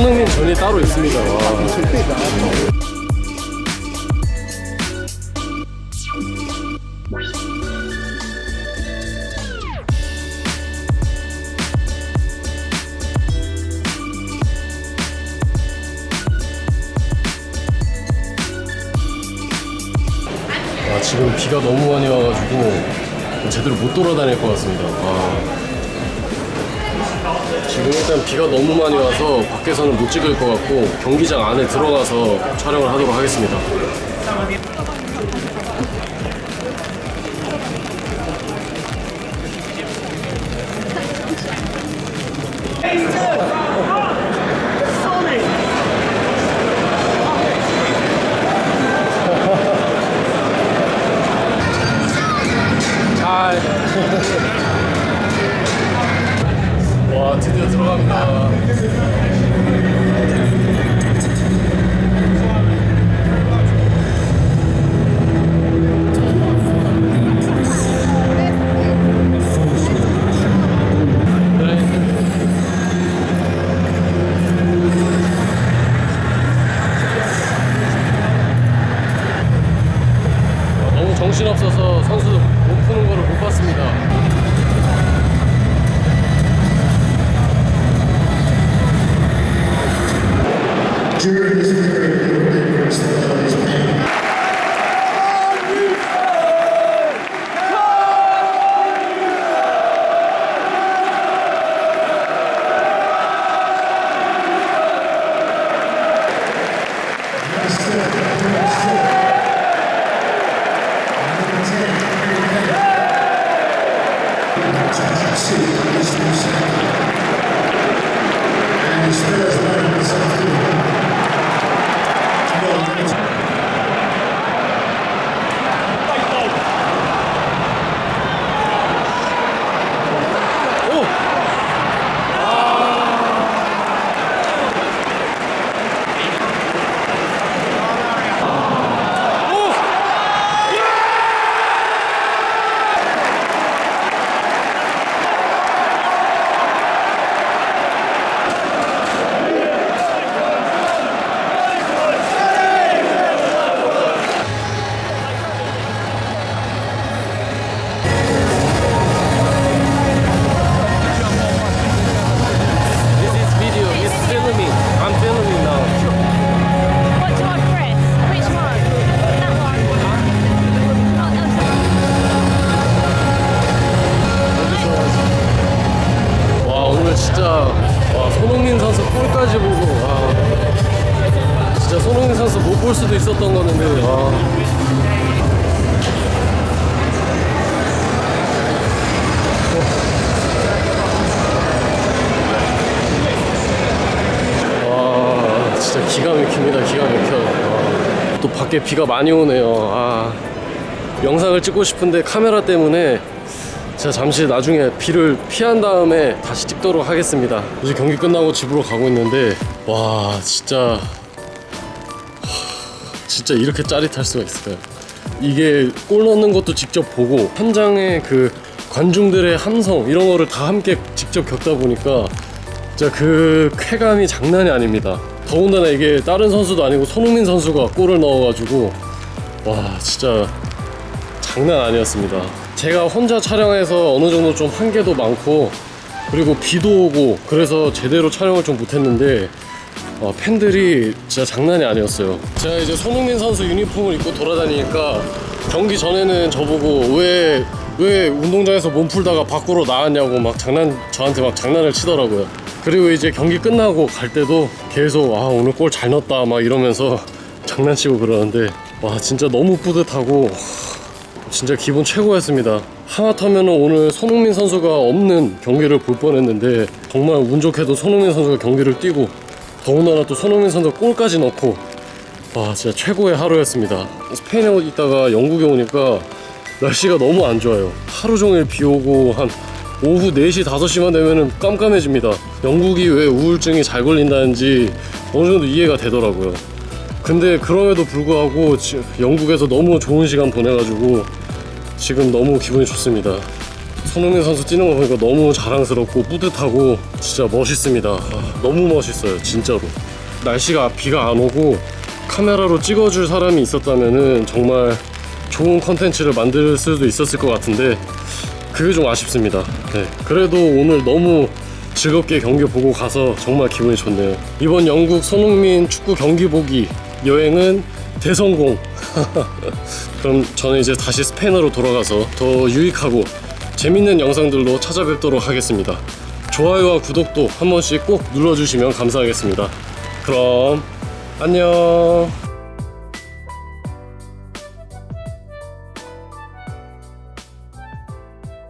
기분이 따로 있습니다. 와. 아, 지금 비가 너무 많이 와가지고 제대로 못 돌아다닐 것 같습니다. 아. 지금 일단 비가 너무 많이 와서 밖에서는 못 찍을 것 같고 경기장 안에 들어가서 촬영을 하도록 하겠습니다. during this period they were living some of his pain. And he still has not himself 오! 있었던 거는데 와. 와 진짜 기가 막힙니다 기가 막혀 와. 또 밖에 비가 많이 오네요 아 영상을 찍고 싶은데 카메라 때문에 제가 잠시 나중에 비를 피한 다음에 다시 찍도록 하겠습니다. 이제 경기 끝나고 집으로 가고 있는데 와 진짜 하, 진짜 이렇게 짜릿할 수가 있을까요? 이게 골 넣는 것도 직접 보고 현장의 그 관중들의 함성 이런 거를 다 함께 직접 겪다 보니까 진짜 그 쾌감이 장난이 아닙니다. 더군다나 이게 다른 선수도 아니고 손흥민 선수가 골을 넣어가지고 와 진짜 장난 아니었습니다. 제가 혼자 촬영해서 어느 정도 좀 한계도 많고 그리고 비도 오고 그래서 제대로 촬영을 좀 못했는데 어, 팬들이 진짜 장난이 아니었어요. 제가 이제 손흥민 선수 유니폼을 입고 돌아다니니까 경기 전에는 저보고 왜, 왜 운동장에서 몸 풀다가 밖으로 나왔냐고 막 장난, 저한테 막 장난을 치더라고요. 그리고 이제 경기 끝나고 갈 때도 계속 아, 오늘 골 잘 넣었다 막 이러면서 장난치고 그러는데 와, 진짜 너무 뿌듯하고 진짜 기분 최고였습니다. 하마터면 오늘 손흥민 선수가 없는 경기를 볼 뻔했는데 정말 운 좋게도 손흥민 선수가 경기를 뛰고 더군다나 또 손흥민 선수가 골까지 넣고 와 진짜 최고의 하루였습니다. 스페인에 있다가 영국에 오니까 날씨가 너무 안 좋아요. 하루 종일 비 오고 한 오후 4시, 5시만 되면은 깜깜해집니다. 영국이 왜 우울증이 잘 걸린다는지 어느 정도 이해가 되더라고요. 근데 그럼에도 불구하고 지- 영국에서 너무 좋은 시간 보내가지고 지금 너무 기분이 좋습니다. 손흥민 선수 뛰는 거 보니까 너무 자랑스럽고 뿌듯하고 진짜 멋있습니다. 아, 너무 멋있어요, 진짜로. 날씨가 비가 안 오고 카메라로 찍어줄 사람이 있었다면은 정말 좋은 컨텐츠를 만들 수도 있었을 것 같은데 그게 좀 아쉽습니다. 네, 그래도 오늘 너무 즐겁게 경기 보고 가서 정말 기분이 좋네요. 이번 영국 손흥민 축구 경기 보기 여행은 대성공. 그럼 저는 이제 다시 스페인으로 돌아가서 더 유익하고 재밌는 영상들로 찾아뵙도록 하겠습니다. 좋아요와 구독도 한 번씩 꼭 눌러주시면 감사하겠습니다. 그럼 안녕.